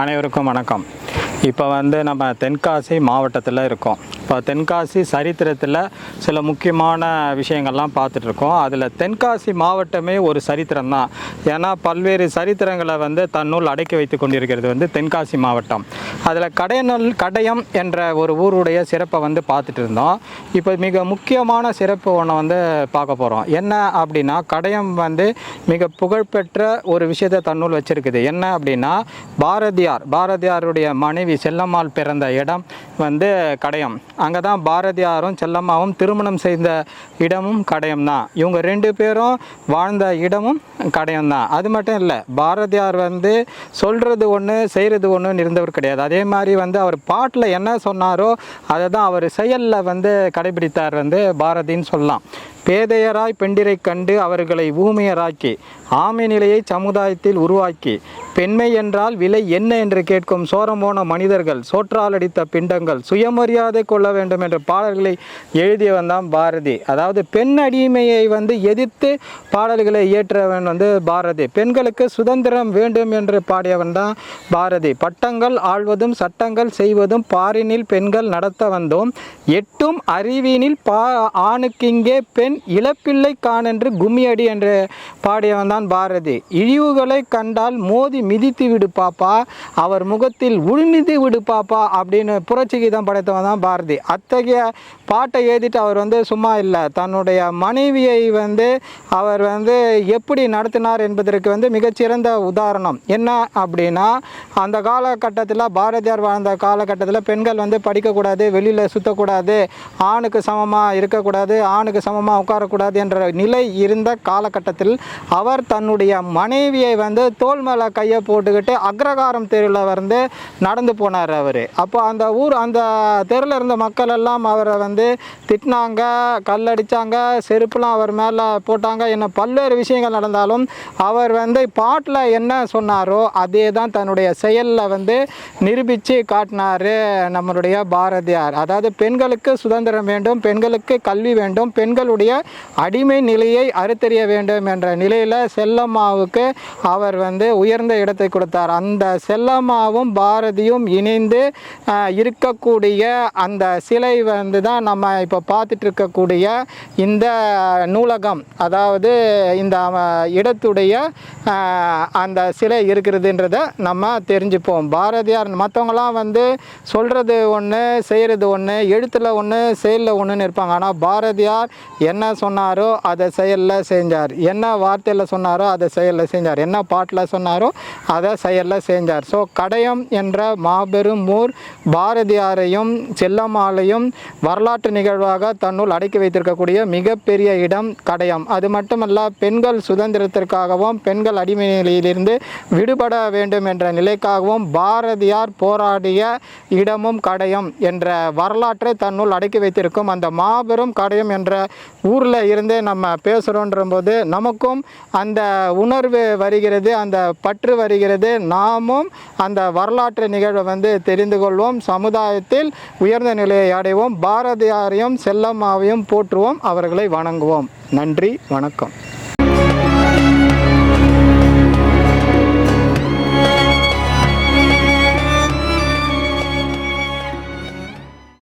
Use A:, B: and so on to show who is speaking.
A: அனைவருக்கும் வணக்கம். இப்போ வந்து நம்ம தென்காசி மாவட்டத்தில் இருக்கோம். இப்போ தென்காசி சரித்திரத்தில் சில முக்கியமான விஷயங்கள்லாம் பார்த்துட்டு இருக்கோம் அதில் தென்காசி மாவட்டமே ஒரு சரித்திரம் தான் ஏன்னா பல்வேறு சரித்திரங்களை வந்து தன்னுள் அடக்கி வைத்து கொண்டிருக்கிறது வந்து தென்காசி மாவட்டம். அதில் கடையநல் கடையம் என்ற ஒரு ஊருடைய சிறப்பை வந்து பார்த்துட்டு இருந்தோம் இப்போ மிக முக்கியமான சிறப்பு ஒன்று வந்து பார்க்க போகிறோம் என்ன அப்படின்னா கடையம் வந்து மிக புகழ்பெற்ற ஒரு விஷயத்தை தன்னுள் வச்சிருக்குது. என்ன அப்படின்னா பாரதியார் பாரதியாருடைய மனைவி செல்லம்மாள் பிறந்த இடம் வந்து கடையம். அங்கே தான் பாரதியாரும் செல்லம்மாவும் திருமணம் செய்த இடமும் கடையம் தான் இவங்க ரெண்டு பேரும் வாழ்ந்த இடமும் கடையம் தான் அது மட்டும் இல்லை பாரதியார் வந்து சொல்கிறது ஒன்று செய்கிறது ஒன்றுன்னு இருந்தவர் கிடையாது. அதே மாதிரி வந்து அவர் பாட்டில் என்ன சொன்னாரோ அதை தான் அவர் செயலில் வந்து கடைபிடித்தார் வந்து பாரதின்னு சொல்லலாம். பேதையராய் பெண்டிரை கண்டு அவர்களை ஊமையராக்கி ஆமை நிலையை சமுதாயத்தில் உருவாக்கி பெண்மை என்றால் விலை என்ன என்று கேட்கும் சோரம்போன மனிதர்கள் சோற்றால் அடித்த பிண்டங்கள் சுயமரியாதை கொள்ள வேண்டும் என்ற பாடல்களை எழுதியவன் தான் பாரதி. அதாவது பெண் அடிமையை வந்து எதிர்த்து பாடல்களை இயற்றவன் வந்து பாரதி. பெண்களுக்கு சுதந்திரம் வேண்டும் என்று பாடியவன் தான் பாரதி. பட்டங்கள் ஆழ்வதும் சட்டங்கள் செய்வதும் பாரினில் பெண்கள் நடத்த வந்தோம். எட்டும் அறிவினில் பா ஆணுக்கிங்கே பெண் இளப்பிள்ளை காணென்று கும்மியடி என்று பாடியவன் தான் பாரதி. இழிவுகளை கண்டால் மோதி மிதித்து விடு பாப்பா. அவர் முகத்தில் உள்மிதி விடு பாப்பா அப்படின்னு புரட்சி கீதம் படைத்தவன் தான் பாரதி. அத்தகைய பாட்டை எழுதிட்டு அவர் வந்து சும்மா இல்லை. தன்னுடைய மனைவியை வந்து அவர் வந்து எப்படி நடத்தினார் என்பதற்கு வந்து மிகச்சிறந்த உதாரணம். என்ன அப்படின்னா அந்த காலகட்டத்தில் பாரதியார் வாழ்ந்த காலகட்டத்தில் பெண்கள் வந்து படிக்கக்கூடாது வெளியில் சுற்றக்கூடாது ஆணுக்கு சமமாக இருக்கக்கூடாது ஆணுக்கு சமமாக உட்காரக்கூடாது என்ற நிலை இருந்த காலகட்டத்தில் அவர் தன்னுடைய மனைவியை வந்து தோல் மேலே கையை போட்டுக்கிட்டு அக்ரகாரம் தெருவில் வந்து நடந்து போனார் அவர். அப்போ அந்த ஊர் அந்த தெருவில் இருந்த மக்கள் எல்லாம் அவரை வந்து திட்டினாங்க கல்லடித்தாங்க செருப்புலாம் அவர் மேலே போட்டாங்க. என்ன பல்வேறு விஷயங்கள் நடந்தாலும் அவர் வந்து பாட்டில் என்ன சொன்னாரோ அதே தான் தன்னுடைய செயலில் வந்து நிரூபித்து காட்டினார் நம்மளுடைய பாரதியார். அதாவது பெண்களுக்கு சுதந்திரம் வேண்டும் பெண்களுக்கு கல்வி வேண்டும் பெண்களுடைய அடிமை நிலையை அறுத்தறிய வேண்டும் என்ற நிலையில் செல்லம்மாவுக்கு அவர் வந்து உயர்ந்த இடத்தை கொடுத்தார். அந்த செல்லம்மாவும் பாரதியும் இணைந்து இருக்க இருக்கக்கூடிய அந்த சிலை வந்து தான் நம்ம இப்போ பார்த்துட்டு இருக்கக்கூடிய இந்த நூலகம் அதாவது இந்த இடத்துடைய அந்த சிலை இருக்கிறதுன்றத நம்ம தெரிஞ்சுப்போம். பாரதியார் மற்றவங்களாம் வந்து சொல்கிறது ஒன்று செய்கிறது ஒன்று எழுத்தில் ஒன்று செயலில் ஒன்றுன்னு இருப்பாங்க. ஆனால் பாரதியார் என்ன சொன்னாரோ அதை செயலில் செஞ்சார். என்ன வார்த்தையில் சொன்னாரோ அதை செயலில் செஞ்சார். என்ன பாட்டில் சொன்னாரோ அதை செயலில் செஞ்சார். ஸோ கடையம் என்ற மாபெரும் ஊர் பாரதியாரையும் செல்லம்மாளையும் வரலாற்று நிகழ்வாக தன்னுள் அடக்கி வைத்திருக்கக்கூடிய மிகப்பெரிய இடம் கடையம். அது மட்டுமல்ல பெண்கள் சுதந்திரத்திற்காகவும் பெண்கள் அடிமை நிலையிலிருந்து விடுபட வேண்டும் என்ற நிலைக்காகவும் பாரதியார் போராடிய இடமும் கடையம் என்ற வரலாற்றை தன்னுள் அடக்கி வைத்திருக்கும் அந்த மாபெரும் கடையம் என்ற ஊரில் இருந்தே நம்ம பேசுகிறோன்ற போது நமக்கும் அந்த உணர்வு வருகிறது அந்த பற்று வருகிறது. நாமும் அந்த வரலாற்று நிகழ்வை வந்து தெரிந்து கொள்வோம். சமுதாய சமுதாயத்தில் உயர்ந்த நிலையை அடைவோம். பாரதியாரையும் செல்லம்மாவையும் போற்றுவோம். அவர்களை வணங்குவோம். நன்றி வணக்கம்.